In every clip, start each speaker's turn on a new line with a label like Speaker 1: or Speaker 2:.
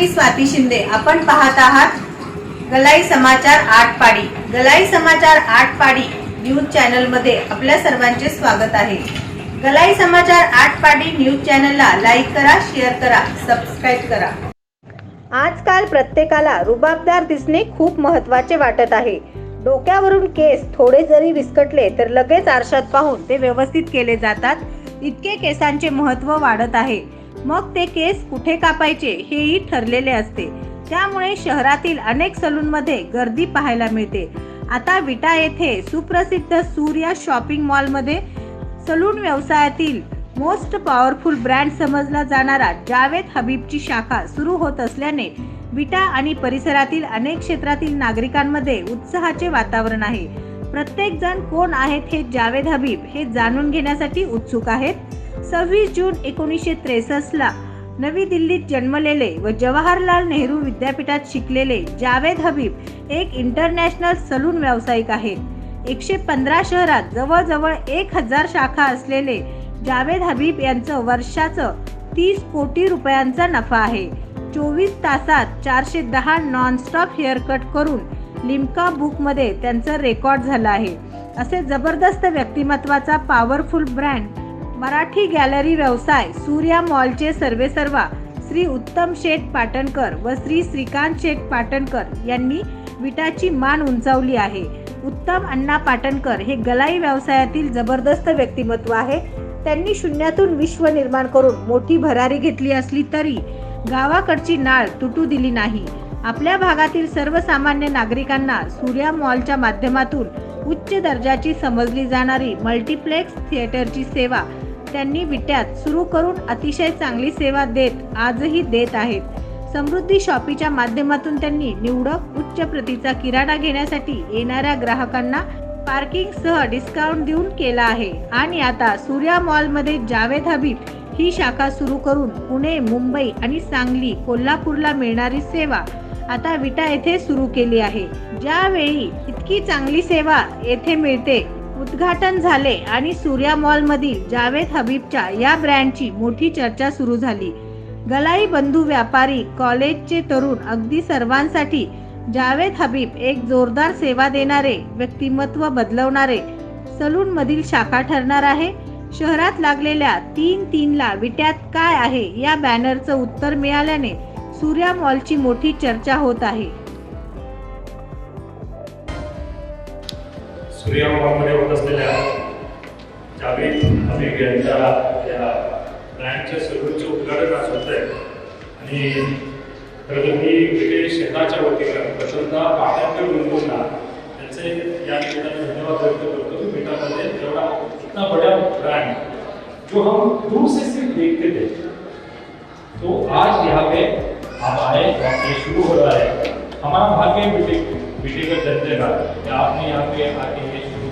Speaker 1: मी स्वाती शिंदे. आपण पाहत आहात गलाई समाचार आठ पाडी गलाई समाचार आठ पाडी न्यूज चॅनलमध्ये आपल्या सर्वांचे स्वागत आहे. गलाई समाचार आठ पाडी न्यूज चॅनलला लाईक करा शेअर करा सबस्क्राईब करा. आजकाल प्रत्येकाला रुबाबदार दिसणे खूप महत्त्वाचे वाटत आहे. डोक्यावरून केस थोडे जरी विस्कटले तर लगेच आरशात पाहून ते व्यवस्थित केले जातात. इतके केसांचे महत्त्व वाढत आहे. मग ते केस कुठे कापायचे हेही ठरलेले असते. त्यामुळे शहरातील अनेक सलूनमध्ये गर्दी पाहायला मिळते. आता विटा येथे सुप्रसिद्ध सूर्या शॉपिंग मॉलमध्ये सलून व्यवसायातील मोस्ट पॉवरफुल ब्रँड समजला जाणारा जावेद हबीबची शाखा सुरू होत असल्याने विटा आणि परिसरातील अनेक क्षेत्रातील नागरिकांमध्ये उत्साहाचे वातावरण आहे. प्रत्येक जण कोण आहेत हे जावेद हबीब हे जाणून घेण्यासाठी उत्सुक आहेत. सव्वीस जून एकोणीसशे त्रेसष्टला नवी दिल्लीत जन्मलेले व जवाहरलाल नेहरू विद्यापीठात शिकलेले जावेद हबीब एक इंटरनॅशनल सलून व्यावसायिक आहेत. एकशे पंधरा शहरात जवळजवळ एक हजार शाखा असलेले जावेद हबीब यांचं वर्षाचं तीस कोटी रुपयांचा नफा आहे. चोवीस तासात चारशे दहा नॉनस्टॉप हेअरकट करून लिम्का बुकमध्ये त्यांचं रेकॉर्ड झालं आहे. असे जबरदस्त व्यक्तिमत्वाचा पॉवरफुल ब्रँड मराठी गॅलरी व्यवसाय सूर्या मॉलचे सर्वेसर्वा श्री उत्तम शेठ पाटणकर व श्री श्रीकांत शेठ पाटणकर यांनी विटाची मान उंचावली आहे. उत्तम अण्णा पाटणकर हे गलाई व्यवसायातील जबरदस्त व्यक्तिमत्व आहे. त्यांनी शून्यातून विश्व निर्माण करून मोठी भरारी घेतली असली तरी गावाकडची नाळ तुटू दिली नाही. आपल्या भागातील सर्वसामान्य नागरिकांना सूर्या मॉलच्या माध्यमातून उच्च दर्जाची समजली जाणारी मल्टिप्लेक्स थिएटरची सेवा त्यांनी विट्यात सुरू करून अतिशय चांगली सेवा देत आजही देत आहेत. समृद्धी शॉपीच्या माध्यमातून त्यांनी निवडक उच्च प्रतीचा किराणा घेण्यासाठी येणाऱ्या ग्राहकांना पार्किंग सह डिस्काउंट देऊन केला आहे. आणि आता सूर्या मॉलमध्ये जावेद हबीब ही शाखा सुरू करून पुणे मुंबई आणि सांगली कोल्हापूरला मिळणारी सेवा आता विटा येथे सुरू केली आहे. ज्यावेळी इतकी चांगली सेवा येथे मिळते उद्घाटन झाले आणि सूर्या मॉलमधील जावेद हबीबच्या या ब्रँडची मोठी चर्चा सुरू झाली. गलाई बंधू व्यापारी कॉलेजचे तरुण अगदी सर्वांसाठी जावेद हबीब एक जोरदार सेवा देणारे व्यक्तिमत्व बदलवणारे सलून मधील शाखा ठरणार आहे. शहरात लागलेल्या तीन तीनला विट्यात काय आहे या बॅनरचं उत्तर मिळाल्याने सूर्या मॉलची मोठी चर्चा होत आहे.
Speaker 2: सूर्यमामध्ये होत असलेल्या जावेद हबीब यांच्या या ब्रँडच्या सर्वोच्च उद्घाटन आज होत आहे आणि प्रगती तर विटे शहराच्या वतीनं प्रथमतः पाटणकर बंधूंना त्यांचे या निमित्ताने धन्यवाद व्यक्त करतो. की मिठामध्ये एवढा इतना बड़ा ब्रांड जो हम दूर से सिर्फ देखते थे तो आज यहाँ पे आप आए और ये शुरू हो रहा है। हमारा भाग्य है बेटे बेटे का जनता का आपने यहाँ पे आके ये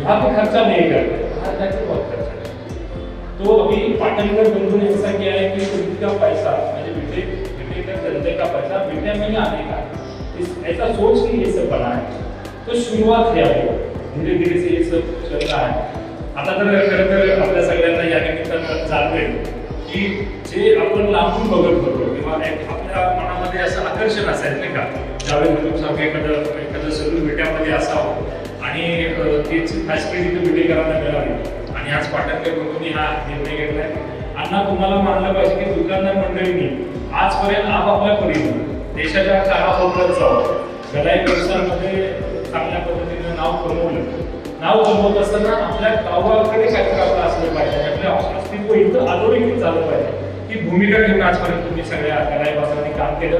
Speaker 2: यहाँ पे खर्चा नहीं करते. बाहर जाके बहुत खर्चा करते तो अभी पाटनगर बंधु ने ऐसा किया है कि उनका पैसा म्हणजे विटे विटे का जनते का पैसा विटे में ही आने का इस ऐसा सोच के ये सब बना है तो शुरुआत है अभी धीरे धीरे से ये सब चल रहा है आता तर खरं तर आपल्या सगळ्यांना या निमित्तानं जाणवेल की जे आपण लांबून बघत होतो किंवा आपल्या मनामध्ये असं आकर्षण असायचं नाही का? ज्यावेळेस मधून सारखं एखादं एखादं सगळं विट्यामध्ये असावं आणि अं, तीच फॅसिलिटी तिथे विटेकरांना मिळाली आणि आज पाटणकर बंधूंनी हा निर्णय घेतला आहे अण्णा तुम्हाला मानलं पाहिजे की दुकानदार मंडळींनी. आजपर्यंत आपापल्या परीने देशाच्या कानाकोपऱ्यात जावं. गलाई व्यवसायामध्ये चांगल्या पद्धतीनं नाव कमवलं. नाव कमवत असताना आपल्या गावाकडे काहीतरी आपलं असलं पाहिजे? आणि आपलं अस्तित्व इथं अधोरेखित झालं पाहिजे. ही भूमिका घेऊन आजपर्यंत तुम्ही सगळ्या गलाईबाजारांनी काम केलं.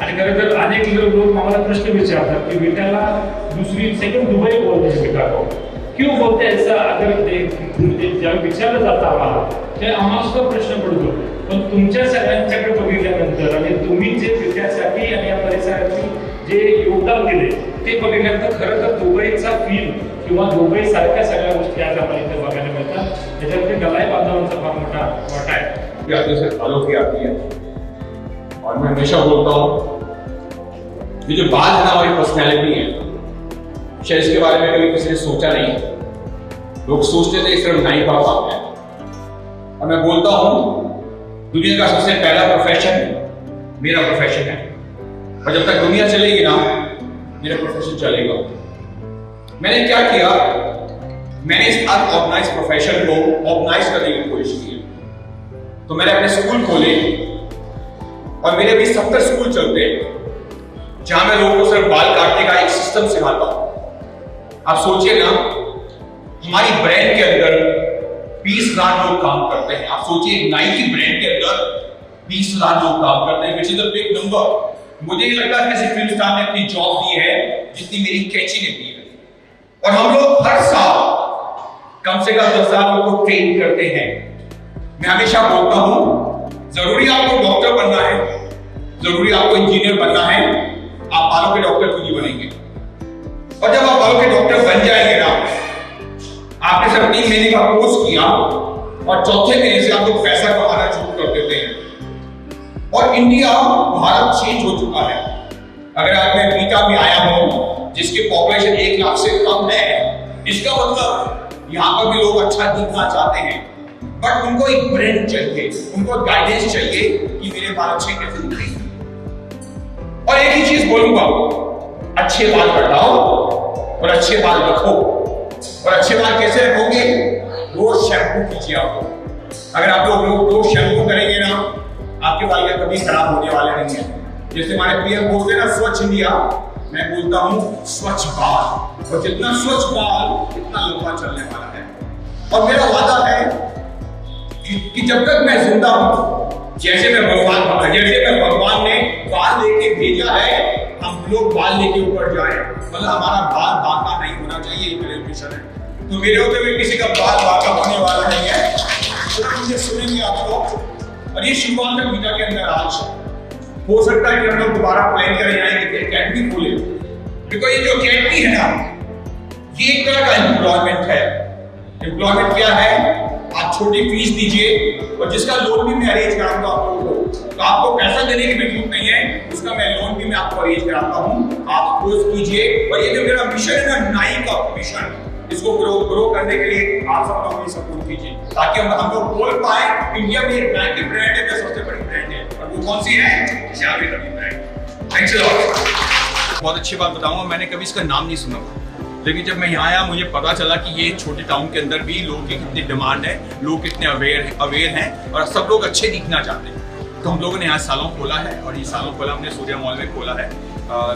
Speaker 2: आणि खरं तर अनेक लोक आम्हाला प्रश्न विचारतात की विट्याला दुसरी सेकंड दुबई बोलते शिकागो क्यों बोलते हैं ऐसा? अगर ज्यावेळी विचारलं जातं आम्हाला ते आम्हाला सुद्धा प्रश्न पडतो पण तुमच्या सगळ्यांच्याकडे बघितल्यानंतर आणि तुम्ही जे विद्यासाठी आणि या परिसराची जे योगदान दिले ते बघितल्यानंतर खरं तर दुबईचा फील किंवा दुबई सारख्या सगळ्या गोष्टी आज आपण इथे बघायला मिळतात. त्याच्यामध्ये गलाई बांधवांचा फार मोठा वाटा आहे.
Speaker 3: की की आपली और मैं हमेशा बोलता हूँ, ये जो बात है ना हमारी पर्सनैलिटी है। शायद इसके बारे में कभी किसी ने सोचा नहीं। लोग सोचते थे सिर्फ़ नाई का काम है और मैं बोलता हूँ, दुनिया का सबसे पहला प्रोफेशन मेरा प्रोफेशन है। और जब तक दुनिया चलेगी ना, मेरा प्रोफेशन चलेगा। मैंने क्या किया, मैंने इस अनऑर्गेनाइज प्रोफेशन को ऑर्गेनाइज करने की कोशिश की। तो मैंने अपने स्कूल खोले और मेरे भी सत्तर स्कूल चलते हैं, जहाँ मैं लोगों को सिर्फ़ बाल काटने का एक सिस्टम सिखाता हूँ। आप सोचिए ना, हमारी ब्रांड के अंदर बीस हज़ार लोग काम करते हैं। आप सोचिए नाइकी ब्रांड के अंदर बीस हज़ार लोग काम करते हैं which is a big number मुझे नहीं लगता किसी फ़िल्म स्टार ने अपनी जॉब दी है, जितनी मेरी कैची ने दी है। और हम लोग हर साल कम से कम दस हज़ार लोग को ट्रेन करते हैं। मैं हमेशा बोलता हूँ, ज़रूरी आपको डॉक्टर बनना है। ज़रूरी आपको इंजीनियर बनना है। आप बालों के डॉक्टर क्यों नहीं बनेंगे। और जब आप बालों के डॉक्टर बन जाएँगे ना, आपने सिर्फ़ तीन महीने का कोर्स किया और चौथे महीने से आप लोग पैसा कमाना शुरू कर देते हैं। और इंडिया भारत चेंज हो चुका है। अगर आज मैं बीटा में आया हूँ, जिसकी पॉपुलेशन एक लाख से कम है, इसका मतलब यहाँ पर भी लोग अच्छा दिखना चाहते हैं। बट उनको एक ब्रेंड चाहिए, उनको गाइडेंस चाहिए कि मेरे बाल अच्छे कैसे और एक ही चीज़ बोलूँगा अच्छे बाल कटाओ और अच्छे बाल रखो। और अच्छे बाल कैसे रखोगे? रोज शैम्पू कीजिए आपको अगर आप लोग रोज शैम्पू करेंगे ना आपके बाल कभी खराब होने वाले नहीं है। जैसे हमारे पीएम बोलते हैं ना स्वच्छ इंडिया। मैं बोलता हूँ स्वच्छ बाल। और जितना स्वच्छ बाल इतना लंबा चलने वाला है। और मेरा वादा है कि, कि जब तक मैं ज़िंदा हूँ जैसे मैं भगवान जैसे मैं भगवान ने बाल लेके भेजा है, हम लोग बाल लेके ऊपर जाए। मतलब हमारा बाल बांका नहीं होना चाहिए मेरे मिशन है। तो मेरे होते हुए किसी का बाल बांका होने वाला नहीं है। तो मुझे सुनेंगे आप लोग। और ये शुरुआत है गीता के अंदर आज हो। सकता है कि हम लोग दोबारा प्लान करें यहाँ एक अकेडमी खोले। बिकॉज़ ये जो अकेडमी है ना, ये एक तरह का एम्प्लॉयमेंट है। एम्प्लॉयमेंट क्या है? आप छोटी फ़ीस दीजिए, और जिसका लोन भी मैं अरेंज कराऊँगा आप लोगों को तो आपको पैसा देने की भी ज़रूरत नहीं है। उसका मैं लोन भी मैं आपको अरेंज कराता हूँ। आप कोर्स कीजिए। और ये जो मेरा मिशन है ना नाई का मिशन इसको ग्रो ग्रो करने के लिए आप सब लोग मुझे सपोर्ट कीजिए। ताकि हम हम लोग बोल पाए इंडिया में एक ब्रांड ब्रांड है जो सबसे बड़ी ब्रांड है। और वो कौन सी है? शावी रवि ब्रांड थैंक्स बहुत अच्छी बात बताऊँगा। मैंने कभी इसका नाम नहीं सुना। लेकिन जब मैं यहाँ आया, मुझे पता चला कि ये छोटे टाउन के अंदर भी लोगों की कितनी डिमांड है, लोग कितने अवेयर अवेयर हैं, और सब लोग अच्छे दिखना चाहते हैं। तो हम लोगों ने यहाँ सालों खोला है और ये सालों खोला हमने सूर्या मॉल में खोला है।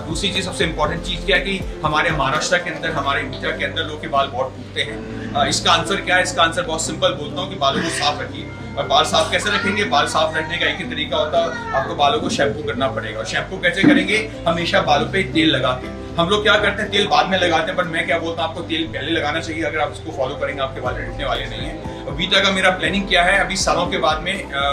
Speaker 3: दूसरी चीज़ सबसे इंपॉर्टेंट चीज़ क्या है कि हमारे महाराष्ट्र के अंदर, हमारे मीडिया के अंदर लोग के बाल बहुत टूटते हैं। इसका आंसर क्या है? इसका आंसर बहुत सिंपल बोलता हूँ कि बालों को साफ़ रखिए। और बाल साफ़ कैसे रखेंगे? बाल साफ़ रखने का एक ही तरीका होता है, आपको बालों को शैम्पू करना पड़ेगा। और शैम्पू कैसे करेंगे? हमेशा बालों पे तेल लगा के। हम लोग क्या करते हैं? तेल बाद में लगाते हैं, पर मैं क्या बोलता हूँ, आपको तेल पहले लगाना चाहिए, अगर आप इसको फॉलो करेंगे, आपके बाल टूटने वाले नहीं है। तक का मेरा प्लानिंग क्या है अभी सालों के बाद में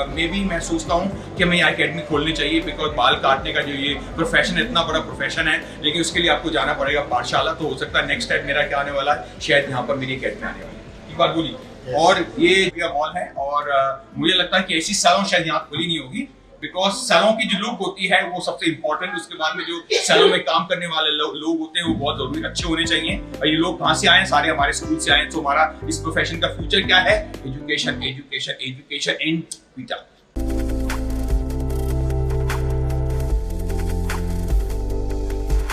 Speaker 3: मे भी मैं सोचता हूँ कि हमें यहाँ अकेडमी खोलनी चाहिए बिकॉज़ बाल काटने का जो ये प्रोफेशन इतना बड़ा प्रोफेशन है लेकिन उसके लिए आपको जाना पड़ेगा पाठशाला तो हो सकता है नेक्स्ट टाइम मेरा क्या आने वाला है शायद यहाँ पर मेरी अकेडमी आने वाली है। एक बात बोली और ये मेरा मॉल है और मुझे लगता है कि ऐसी सालों शायद यहाँ खुली नहीं होगी बिकॉज़ सैलून की जो लुक होती है वो सबसे इम्पोर्टेंट उसके बाद में जो सैलून में काम करने वाले लो, लोग होते हैं वो बहुत ज़रूरी अच्छे होने चाहिए। और ये लोग कहाँ से आए सारे हमारे स्कूल से आए तो हमारा इस प्रोफेशन का फ्यूचर क्या है? एजुकेशन एजुकेशन एजुकेशन एंड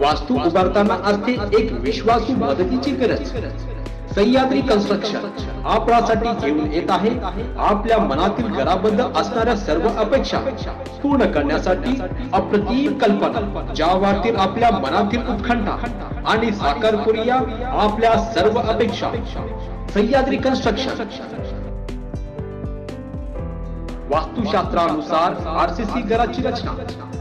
Speaker 4: वास्तू उभारताना असते एक विश्वासू मदतीची गरज. सह्याद्री कन्स्ट्रक्शन आपल्यासाठी घेऊन येत आहे. आपल्या मनातील घराबद्दल असणाऱ्या सर्व अपेक्षा पूर्ण करण्यासाठी अप्रतिम कल्पना ज्या वाटतील आपल्या मनातील उत्खंठा आणि साकार करूया आपल्या सर्व अपेक्षा. सह्याद्री कन्स्ट्रक्शन वास्तुशास्त्रानुसार आरसीसी घराची रचना.